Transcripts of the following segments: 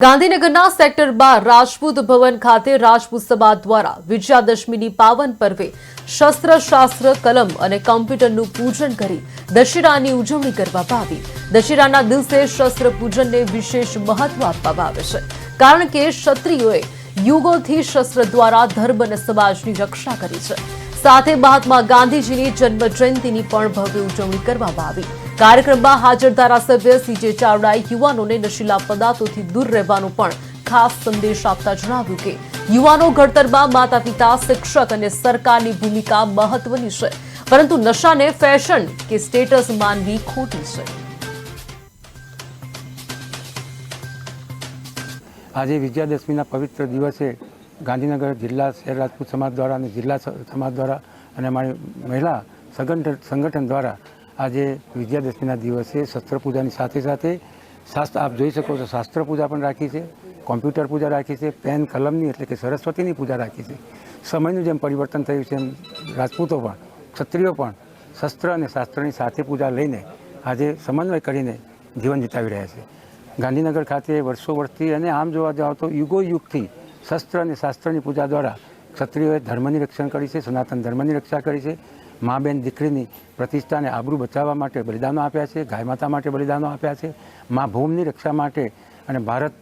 ગાંધીનગરના સેક્ટર બાર રાજપૂત ભવન ખાતે રાજપૂત સભા દ્વારા વિજયાદશમીની પાવન પર્વે શસ્ત્ર શાસ્ત્ર કલમ અને કમ્પ્યુટરનું પૂજન કરી દશેરાની ઉજવણી કરવામાં આવી. દશેરાના દિવસે શસ્ત્ર પૂજનને વિશેષ મહત્વ આપવામાં આવે છે, કારણ કે ક્ષત્રિયોએ યુગોથી શસ્ત્ર દ્વારા ધર્મ અને સમાજની રક્ષા કરી છે. સાથે મહાત્મા ગાંધીજીની જન્મ જયંતિની પણ ભવ્ય ઉજવણી કરવામાં આવી. કાર્યક્રમમાં હાજર ધારાસભ્ય સીજે ચાવડાએ યુવાનોને નશીલા પદાર્થોથી દૂર રહેવાનો પણ ખાસ સંદેશ આપતા જણાવ્યું કે, યુવાનો ઘડતરમાં માતા પિતા શિક્ષક અને સરકારની ભૂમિકા મહત્વની છે, પરંતુ નશાને ફેશન કે સ્ટેટસ માનવી ખોટી છે. આજે વિજયાદશમીના પવિત્ર દિવસે ગાંધીનગર જિલ્લા શહેર રાજપૂત સમાજ દ્વારા અને જિલ્લા સમાજ દ્વારા અને અમારી મહિલા સંગઠન સંગઠન દ્વારા આજે વિજયાદશમીના દિવસે શસ્ત્ર પૂજાની સાથે સાથે શાસ્ત્ર, આપ જોઈ શકો છો શાસ્ત્ર પૂજા પણ રાખી છે, કોમ્પ્યુટર પૂજા રાખી છે, પેન, કલમની એટલે કે સરસ્વતીની પૂજા રાખી છે. સમયનું જેમ પરિવર્તન થયું છે એમ રાજપૂતો પણ, ક્ષત્રિયો પણ શસ્ત્ર અને શાસ્ત્રની સાથે પૂજા લઈને આજે સમન્વય કરીને જીવન જીતાવી રહ્યા છે. ગાંધીનગર ખાતે વર્ષો વર્ષથી અને આમ જોવા જાવ તો યુગો યુગથી શસ્ત્ર અને શાસ્ત્રની પૂજા દ્વારા ક્ષત્રિયોએ ધર્મની રક્ષણ કરી છે, સનાતન ધર્મની રક્ષા કરી છે. મા બેન દીકરીની પ્રતિષ્ઠાને આબરૂ બચાવવા માટે બલિદાનો આપ્યા છે, ગાય માતા માટે બલિદાનો આપ્યા છે. મા ભૂમની રક્ષા માટે અને ભારત,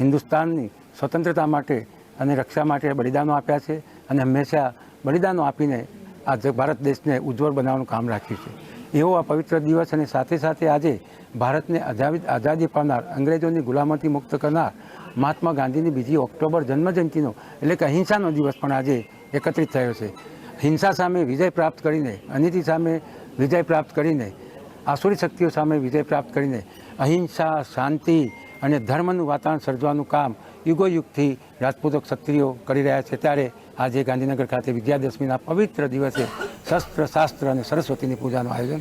હિન્દુસ્તાનની સ્વતંત્રતા માટે અને રક્ષા માટે બલિદાનો આપ્યા છે. અને હંમેશા બલિદાનો આપીને આ ભારત દેશને ઉજ્જવળ બનાવવાનું કામ રાખ્યું છે. એવો આ પવિત્ર દિવસ અને સાથે સાથે આજે ભારતને આઝાદી આઝાદી પામનાર અંગ્રેજોની ગુલામતી મુક્ત કરનાર મહાત્મા ગાંધીની બીજી ઓક્ટોબર જન્મજયંતિનો એટલે કે અહિંસાનો દિવસ પણ આજે એકત્રિત થયો છે. હિંસા સામે વિજય પ્રાપ્ત કરીને, અનિતિ સામે વિજય પ્રાપ્ત કરીને, આસુરી શક્તિઓ સામે વિજય પ્રાપ્ત કરીને, અહિંસા, શાંતિ અને ધર્મનું વાતાવરણ સર્જવાનું કામ યુગોયુગથી રાજપૂતો ક્ષત્રિયો કરી રહ્યા છે. ત્યારે આજે ગાંધીનગર ખાતે વિજયાદશમીના પવિત્ર દિવસે શસ્ત્ર શાસ્ત્ર અને સરસ્વતીની પૂજાનું આયોજન